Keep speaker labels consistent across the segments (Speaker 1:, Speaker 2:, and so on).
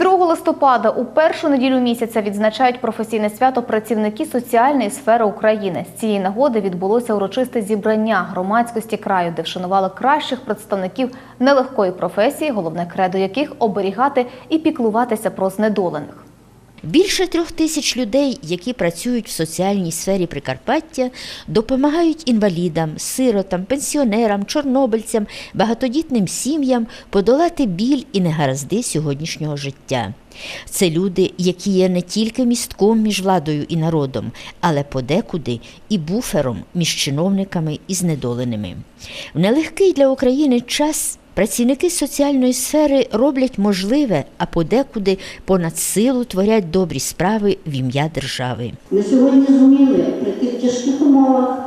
Speaker 1: 2 листопада у першу неділю місяця відзначають професійне свято працівники соціальної сфери України. З цієї нагоди відбулося урочисте зібрання громадськості краю, де вшанували кращих представників нелегкої професії, головне кредо яких оберігати і піклуватися про знедолених.
Speaker 2: Більше трьох тисяч людей, які працюють в соціальній сфері Прикарпаття, допомагають інвалідам, сиротам, пенсіонерам, чорнобильцям, багатодітним сім'ям подолати біль і негаразди сьогоднішнього життя. Це люди, які є не тільки містком між владою і народом, але подекуди і буфером між чиновниками і знедоленими. В нелегкий для України час Працівники соціальної сфери роблять можливе, а подекуди понад силу творять добрі справи в ім'я держави.
Speaker 3: Ми сьогодні зуміли при тих тяжких умовах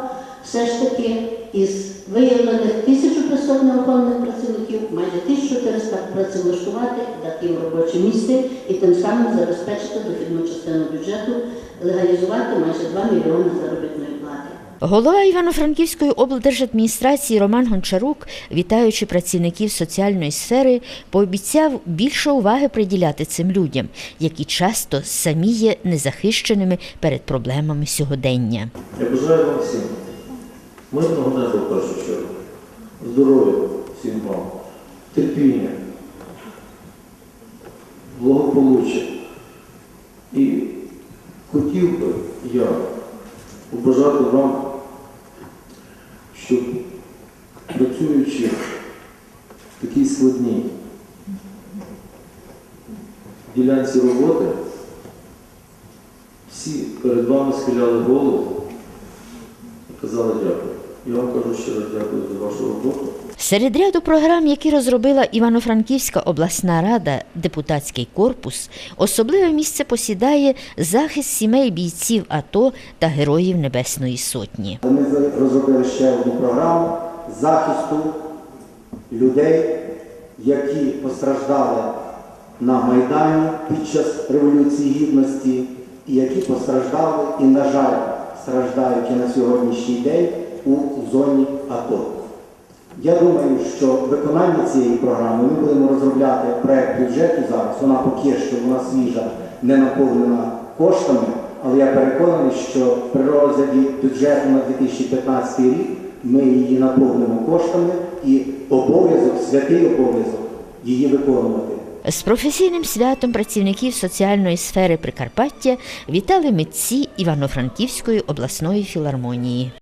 Speaker 3: все ж таки із виявлених 1500 неохоронних працівників майже 1400 працевлаштувати, дати їм робоче місце і тим самим забезпечити дохідну частину бюджету, легалізувати майже 2 мільйони заробітної плати.
Speaker 2: Голова Івано-Франківської облдержадміністрації Роман Гончарук, вітаючи працівників соціальної сфери, пообіцяв більше уваги приділяти цим людям, які часто самі є незахищеними перед проблемами сьогодення.
Speaker 4: Я бажаю вам всім мирного неба в першу чергу, здоров'я всім вам, терпіння, благополуччя. І хотів би я побажати вам, щоб працюючи в такій складній ділянці роботи, всі перед вами схиляли голову і казали дякую. Я вам кажу ще раз дякую за вашу роботу.
Speaker 2: Серед ряду програм, які розробила Івано-Франківська обласна рада, депутатський корпус, особливе місце посідає захист сімей бійців АТО та Героїв Небесної Сотні.
Speaker 5: Ми розробили ще одну програму захисту людей, які постраждали на Майдані під час Революції Гідності, і які постраждали і, на жаль, страждають і на сьогоднішній день у зоні АТО. Я думаю, що виконання цієї програми ми будемо розробляти проект бюджету зараз. Вона поки що вона свіжа, не наповнена коштами, але я переконаний, що при розгляді бюджету на 2015 рік ми її наповнимо коштами і обов'язок, святий обов'язок її виконувати.
Speaker 2: З професійним святом працівників соціальної сфери Прикарпаття вітали митці Івано-Франківської обласної філармонії.